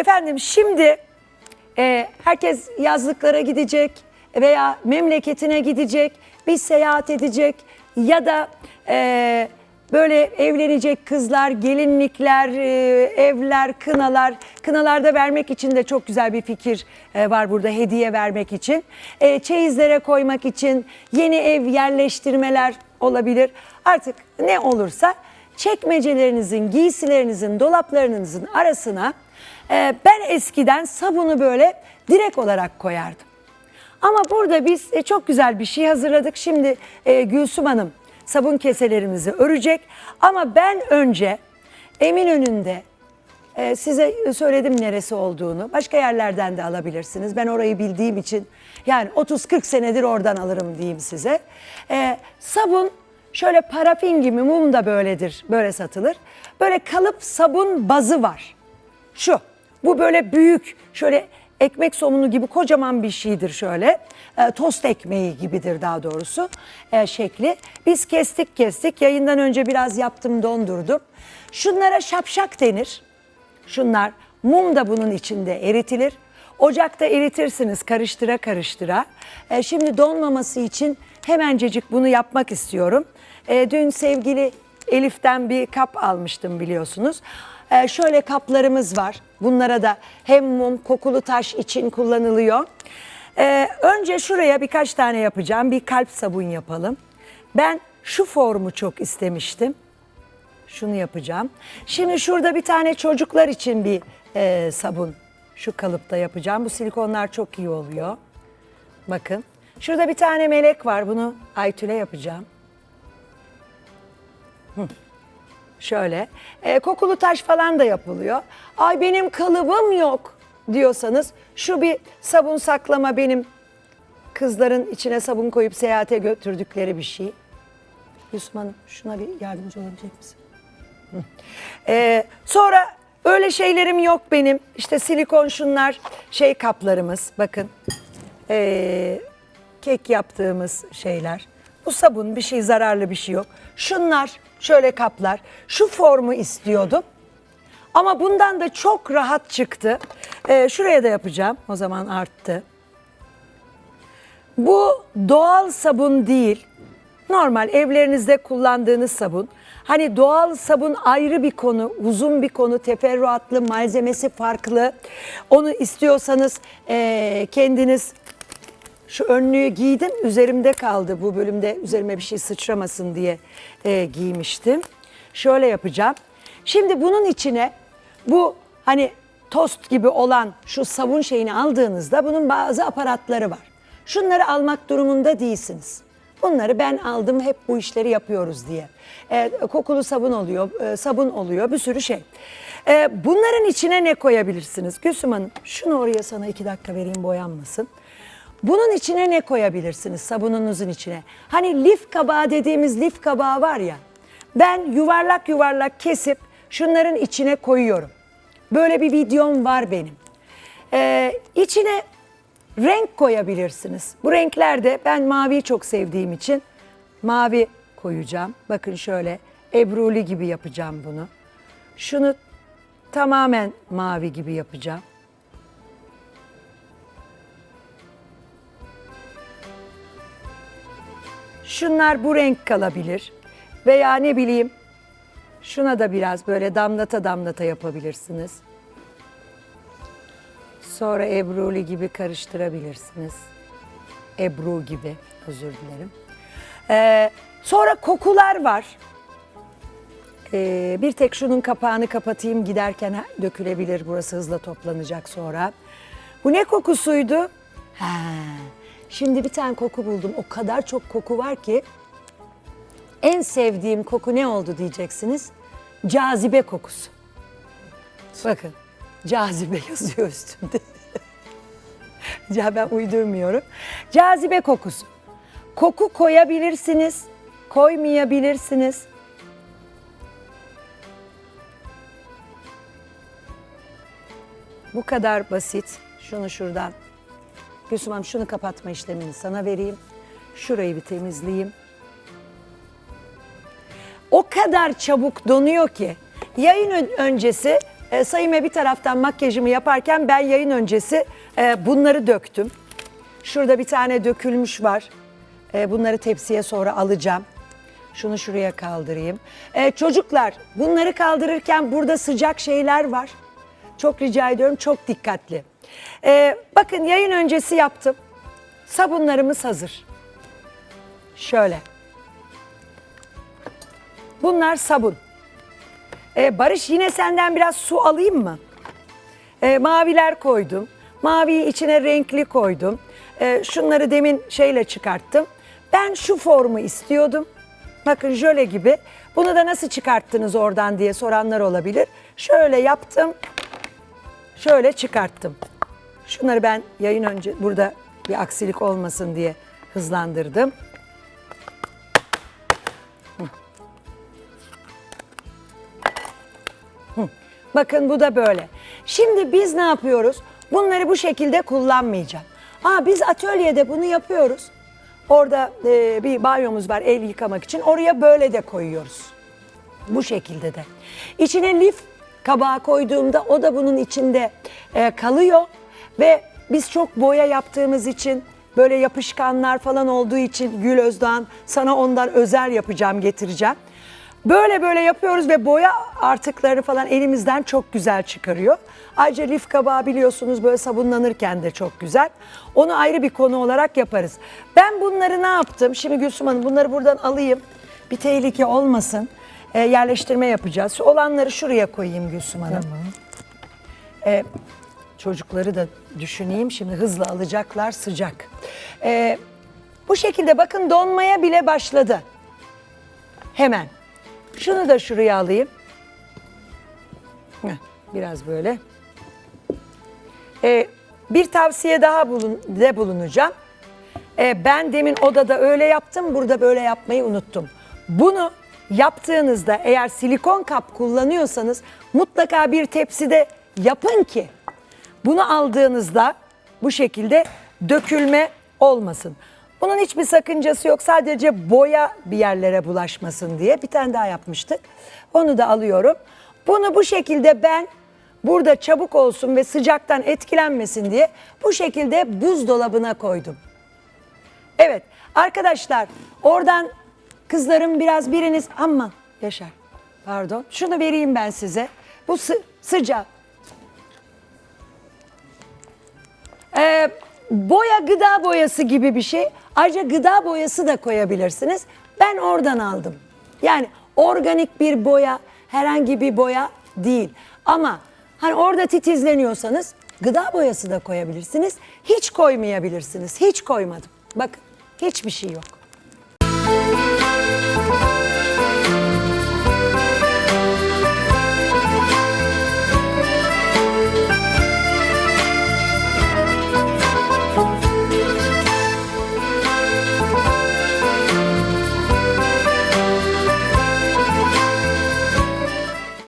Efendim şimdi e, herkes yazlıklara gidecek veya memleketine gidecek, bir seyahat edecek ya da e, böyle evlenecek kızlar, gelinlikler, e, evler, kınalar. Kınalarda vermek için de çok güzel bir fikir e, var burada hediye vermek için. E, çeyizlere koymak için yeni ev yerleştirmeler olabilir. Artık ne olursa çekmecelerinizin, giysilerinizin, dolaplarınızın arasına e, ben eskiden sabunu böyle direkt olarak koyardım. Ama burada biz e, çok güzel bir şey hazırladık. Şimdi e, Gülsüm Hanım sabun keselerimizi örecek. Ama ben önce Eminönü'nde e, size söyledim neresi olduğunu. Başka yerlerden de alabilirsiniz. Ben orayı bildiğim için yani 30-40 senedir oradan alırım diyeyim size. E, sabun şöyle parafin gibi mum da böyledir. Böyle satılır. Böyle kalıp sabun bazı var. Şu. Bu böyle büyük şöyle ekmek somunu gibi kocaman bir şeydir şöyle. E, tost ekmeği gibidir daha doğrusu e, şekli. Biz kestik kestik. Yayından önce biraz yaptım dondurdum. Şunlara şapşak denir. Şunlar mum da bunun içinde eritilir. Ocakta eritirsiniz karıştıra karıştıra. E, şimdi donmaması için hemencecik bunu yapmak istiyorum. E, dün sevgili Elif'ten bir kap almıştım biliyorsunuz. E, şöyle kaplarımız var. Bunlara da hem mum kokulu taş için kullanılıyor. E, önce şuraya birkaç tane yapacağım. Bir kalp sabun yapalım. Ben şu formu çok istemiştim. Şunu yapacağım. Şimdi şurada bir tane çocuklar için bir e, sabun şu kalıpta yapacağım. Bu silikonlar çok iyi oluyor. Bakın. Şurada bir tane melek var. Bunu Aytül'e yapacağım. Hı. Şöyle. E, kokulu taş falan da yapılıyor. Ay benim kalıbım yok diyorsanız şu bir sabun saklama benim kızların içine sabun koyup seyahate götürdükleri bir şey. Yusuf Hanım şuna bir yardımcı olabilecek misin? Ee, sonra öyle şeylerim yok benim. İşte silikon şunlar şey kaplarımız bakın. Ee, kek yaptığımız şeyler. Bu sabun bir şey zararlı bir şey yok. Şunlar şöyle kaplar. Şu formu istiyordum. Ama bundan da çok rahat çıktı. Ee, şuraya da yapacağım. O zaman arttı. Bu doğal sabun değil. Normal evlerinizde kullandığınız sabun. Hani doğal sabun ayrı bir konu, uzun bir konu, teferruatlı, malzemesi farklı. Onu istiyorsanız eee, kendiniz şu önlüğü giydim, üzerimde kaldı bu bölümde üzerime bir şey sıçramasın diye eee, giymiştim. Şöyle yapacağım. Şimdi bunun içine bu hani tost gibi olan şu sabun şeyini aldığınızda bunun bazı aparatları var. Şunları almak durumunda değilsiniz. Bunları ben aldım hep bu işleri yapıyoruz diye. E, kokulu sabun oluyor, e, sabun oluyor bir sürü şey. E, bunların içine ne koyabilirsiniz? Gülsüm Hanım şunu oraya sana iki dakika vereyim boyanmasın. Bunun içine ne koyabilirsiniz sabununuzun içine? Hani lif kabağı dediğimiz lif kabağı var ya. Ben yuvarlak yuvarlak kesip şunların içine koyuyorum. Böyle bir videom var benim. Ee, içine renk koyabilirsiniz. Bu renklerde ben maviyi çok sevdiğim için mavi koyacağım. Bakın şöyle ebruli gibi yapacağım bunu. Şunu tamamen mavi gibi yapacağım. Şunlar bu renk kalabilir. Veya ne bileyim şuna da biraz böyle damlata damlata yapabilirsiniz. Sonra ebruli gibi karıştırabilirsiniz. Ebru gibi özür dilerim. Ee, sonra kokular var. Ee, bir tek şunun kapağını kapatayım giderken dökülebilir. Burası hızla toplanacak sonra. Bu ne kokusuydu? Ha, şimdi bir tane koku buldum. O kadar çok koku var ki en sevdiğim koku ne oldu diyeceksiniz. Cazibe kokusu. Bakın cazibe yazıyor üstünde. Ya ben uydurmuyorum. Cazibe kokusu. Koku koyabilirsiniz, koymayabilirsiniz. Bu kadar basit. Şunu şuradan. Gülsüm Hanım şunu kapatma işlemini sana vereyim. Şurayı bir temizleyeyim. O kadar çabuk donuyor ki yayın ön- öncesi e, Sayime bir taraftan makyajımı yaparken ben yayın öncesi e, bunları döktüm. Şurada bir tane dökülmüş var. E, bunları tepsiye sonra alacağım. Şunu şuraya kaldırayım. E, çocuklar bunları kaldırırken burada sıcak şeyler var. Çok rica ediyorum çok dikkatli. E, bakın yayın öncesi yaptım. Sabunlarımız hazır. Şöyle. Bunlar sabun. E, Barış yine senden biraz su alayım mı? E, maviler koydum. Maviyi içine renkli koydum. E, şunları demin şeyle çıkarttım. Ben şu formu istiyordum. Bakın jöle gibi. Bunu da nasıl çıkarttınız oradan diye soranlar olabilir. Şöyle yaptım. Şöyle çıkarttım. Şunları ben yayın önce burada bir aksilik olmasın diye hızlandırdım. Bakın bu da böyle. Şimdi biz ne yapıyoruz? Bunları bu şekilde kullanmayacağım. Aa biz atölyede bunu yapıyoruz. Orada e, bir banyomuz var el yıkamak için. Oraya böyle de koyuyoruz. Bu şekilde de. İçine lif kabağı koyduğumda o da bunun içinde e, kalıyor. Ve biz çok boya yaptığımız için böyle yapışkanlar falan olduğu için Gül Özdoğan sana ondan özel yapacağım getireceğim. Böyle böyle yapıyoruz ve boya artıkları falan elimizden çok güzel çıkarıyor. Ayrıca lif kabağı biliyorsunuz böyle sabunlanırken de çok güzel. Onu ayrı bir konu olarak yaparız. Ben bunları ne yaptım? Şimdi Gülsüm Hanım bunları buradan alayım. Bir tehlike olmasın. Ee, yerleştirme yapacağız. Şu olanları şuraya koyayım Gülsüm Hanım. Ee, çocukları da düşüneyim. Şimdi hızlı alacaklar sıcak. Ee, bu şekilde bakın donmaya bile başladı. Hemen. Şunu da şuraya alayım. Biraz böyle. Ee, bir tavsiye daha bulun, de bulunacağım. Ee, ben demin odada öyle yaptım, burada böyle yapmayı unuttum. Bunu yaptığınızda eğer silikon kap kullanıyorsanız mutlaka bir tepside yapın ki bunu aldığınızda bu şekilde dökülme olmasın. Bunun hiçbir sakıncası yok. Sadece boya bir yerlere bulaşmasın diye bir tane daha yapmıştık. Onu da alıyorum. Bunu bu şekilde ben burada çabuk olsun ve sıcaktan etkilenmesin diye bu şekilde buzdolabına koydum. Evet arkadaşlar oradan kızlarım biraz biriniz ama Yaşar pardon şunu vereyim ben size. Bu sı- sıcak. Ee, boya gıda boyası gibi bir şey. Ayrıca gıda boyası da koyabilirsiniz. Ben oradan aldım. Yani organik bir boya, herhangi bir boya değil. Ama hani orada titizleniyorsanız gıda boyası da koyabilirsiniz. Hiç koymayabilirsiniz. Hiç koymadım. Bakın hiçbir şey yok.